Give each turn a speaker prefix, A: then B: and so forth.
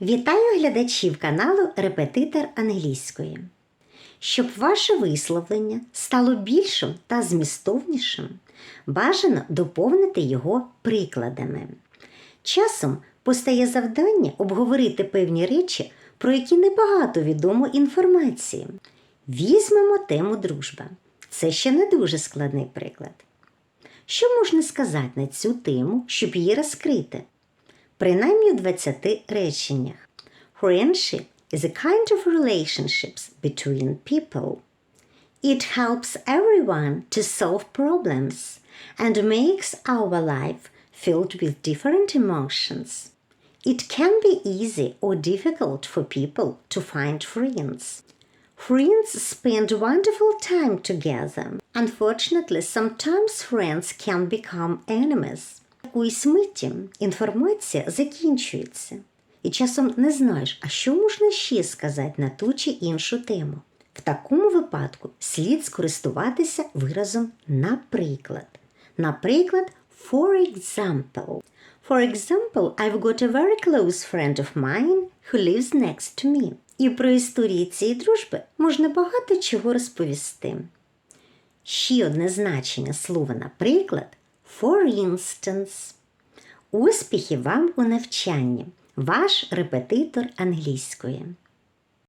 A: Вітаю глядачів каналу Репетитор англійської. Щоб ваше висловлення стало більшим та змістовнішим, бажано доповнити його прикладами. Часом постає завдання обговорити певні речі, про які небагато відомо інформації. Візьмемо тему дружба. Це ще не дуже складний приклад. Що можна сказати на цю тему, щоб її розкрити? Принаймні в 20 реченнях. Friendship is a kind of relationships between people. It helps everyone to solve problems and makes our life filled with different emotions. It can be easy or difficult for people to find friends. Friends spend wonderful time together. Unfortunately, sometimes friends can become enemies. Якоїсь миті інформація закінчується, і часом не знаєш, а що можна ще сказати на ту чи іншу тему. В такому випадку слід скористуватися виразом наприклад. Наприклад, for example. For example, I've got a very close friend of mine who lives next to me. І про історії цієї дружби можна багато чого розповісти. Ще одне значення слова наприклад for instance. Успіхів вам у навчанні. Ваш репетитор англійської.